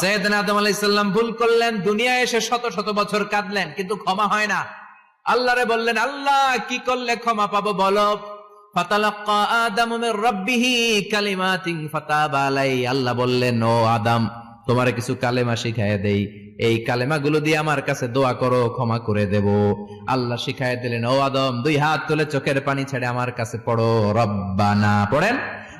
সৈয়দনা আদম আলাইসাল্লাম ভুল করলেন, দুনিয়ায় এসে শত শত বছর কাঁদলেন, কিন্তু ক্ষমা হয় না। আল্লাহরে বললেন, আল্লাহ, কি করলে ক্ষমা পাবো বলো? আল্লাহ বললেন, ও আদম, তোমার কিছু কালেমা শিখায় দেই। এই কালেমাগুলো দিয়ে আমার কাছে দোয়া করো, ক্ষমা করে দেব। আল্লাহ শিখায় দিলেন, ও আদম, দুই হাত তুলে চোখের পানি ছেড়ে আমার কাছে পড়ো। রব্বানা, পড়েন?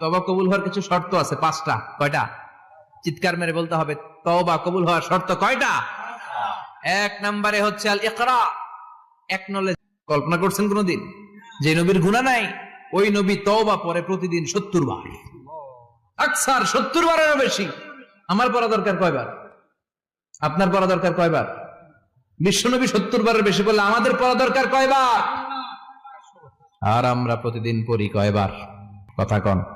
তবা কবুল হওয়ার কিছু শর্ত আছে, পাঁচটা। কয়টা? চিৎকার মেরে বলতে হবে তবা কবুল হওয়ার শর্ত কয়টা? এক নম্বরে হচ্ছে আল ইকরা এক নলেজ কল্পনা করছেন কোনদিন? যে নবীর গুণা নাই, ওই নবী তওবা পরে প্রতিদিন সত্তর বার। আকসার সত্তর বারেরও বেশি। আমার পড়া দরকার কয়বার? আপনার পড়া দরকার কয়বার? বিশ্বনবী সত্তর বারের বেশি বললে আমাদের পড়া দরকার কয়বার? আর আমরা প্রতিদিন পড়ি কয়বার? কথা কন।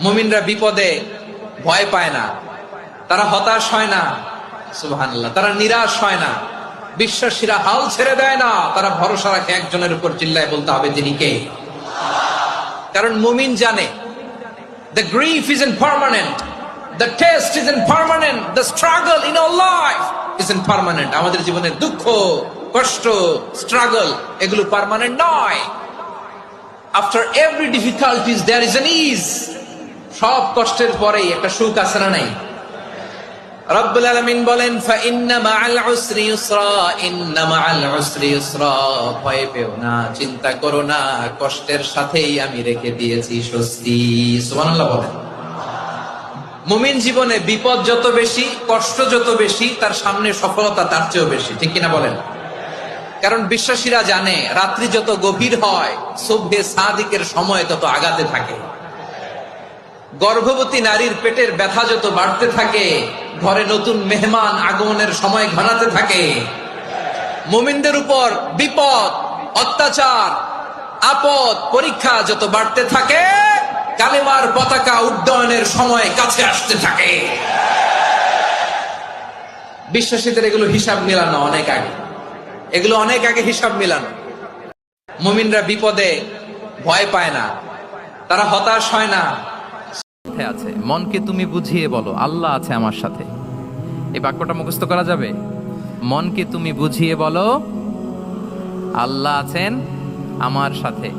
মুমিনরা বিপদে ভয় পায় না। তারা হতাশ হয় না। সুবহানাল্লাহ। তারা নিরাশ হয় না। বিশ্বাসীরা হাল ছেড়ে দেয় না। তারা ভরসা রাখে একজনের উপর চিল্লায় বলতে হবে তিনি কে। কারণ মুমিন জানে the grief is impermanent the test is impermanent the struggle in life is impermanent আমাদের জীবনের দুঃখ, কষ্ট স্ট্রাগল এগুলো পার্মানেন্ট নয়। After every difficulties there is an ease সব কষ্টের পরেই একটা সুখ আছে না নাই? সাথেই আমি রেখে মুমিন জীবনে বিপদ যত বেশি, কষ্ট যত বেশি, তার সামনে সফলতা তার চেয়েও বেশি। ঠিক কিনা বলেন? কারণ বিশ্বাসীরা জানে, রাত্রি যত গভীর হয়, সভ্যে সাদিকের সময় তত আগাতে থাকে। গর্ভবতী নারীর পেটের ব্যথা যত বাড়তে থাকে, ঘরে নতুন মেহমান আগমনের সময় ঘনাতে থাকে। মুমিনদের উপর বিপদ, অত্যাচার, আপদ, পরীক্ষা যত বাড়তে থাকে, কালেমার পতাকা উড্ডয়নের সময় কাছে আসতে থাকে। বিশ্বাসীদের এগুলো হিসাব মিলানো অনেক আগে। এগুলো অনেক আগে হিসাব মিলানো। মুমিনরা বিপদে ভয় পায় না। তারা হতাশ হয় না। আছে। মনকে তুমি বুঝিয়ে বলো, আল্লাহ আছে আমার সাথে। এই বাক্যটা মুখস্থ করা যাবে? মনকে তুমি বুঝিয়ে বলো, আল্লাহ আছেন আমার সাথে।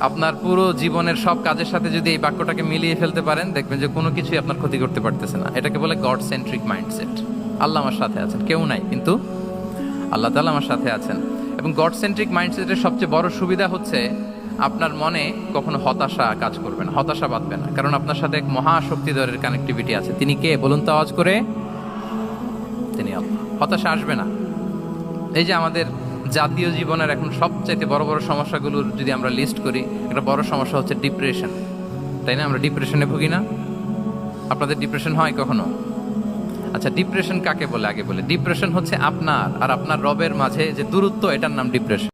আপনার পুরো জীবনের সব কাজের সাথে যদি এই বাক্যটাকে মিলিয়ে ফেলতে পারেন, দেখবেন যে কোনো কিছুই আপনার ক্ষতি করতে পারতেছে না। এটাকে বলে গড সেন্ট্রিক মাইন্ডসেট আল্লাহ আমার সাথে আছেন, কেউ নাই, কিন্তু আল্লাহ তাআলা আমার সাথে আছেন। এবং গড সেন্ট্রিক মাইন্ডসেটের সবচেয়ে বড় সুবিধা হচ্ছে আপনার মনে কখনো হতাশা কাজ করবে না, হতাশা বাঁধবে না। কারণ আপনার সাথে এক মহাশক্তিধরের কানেক্টিভিটি আছে। তিনি কে? বলুন তো আওয়াজ করে। তিনি হতাশা আসবে না। এই যে আমাদের জাতীয় জীবনের এখন সবচাইতে বড় বড় সমস্যাগুলোর যদি আমরা লিস্ট করি, একটা বড় সমস্যা হচ্ছে ডিপ্রেশন তাই না? আমরা ডিপ্রেশনে ভুগি না। আপনাদের ডিপ্রেশন হয় কখনো? আচ্ছা ডিপ্রেশন কাকে বলে? আগে বলে। ডিপ্রেশন হচ্ছে আপনার আর আপনার রবের মাঝে যে দূরত্ব, এটার নাম ডিপ্রেশন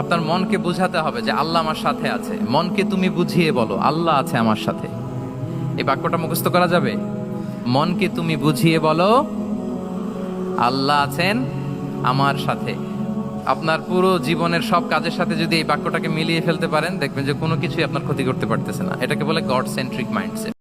আপনার মনকে বুঝাতে হবে যে আল্লাহ আমার সাথে আছে। মনকে তুমি বুঝিয়ে বলো, আল্লাহ আছে আমার সাথে। এই বাক্যটা মুখস্থ করা যাবে? মনকে তুমি বুঝিয়ে বলো, আল্লাহ আছেন আমার সাথে। আপনার পুরো জীবনের সব কাজের সাথে যদি এই বাক্যটাকে মিলিয়ে ফেলতে পারেন, দেখবেন যে কোনো কিছুই আপনার ক্ষতি করতে পারতেছে না। এটাকে বলে গড সেন্ট্রিক মাইন্ডসেট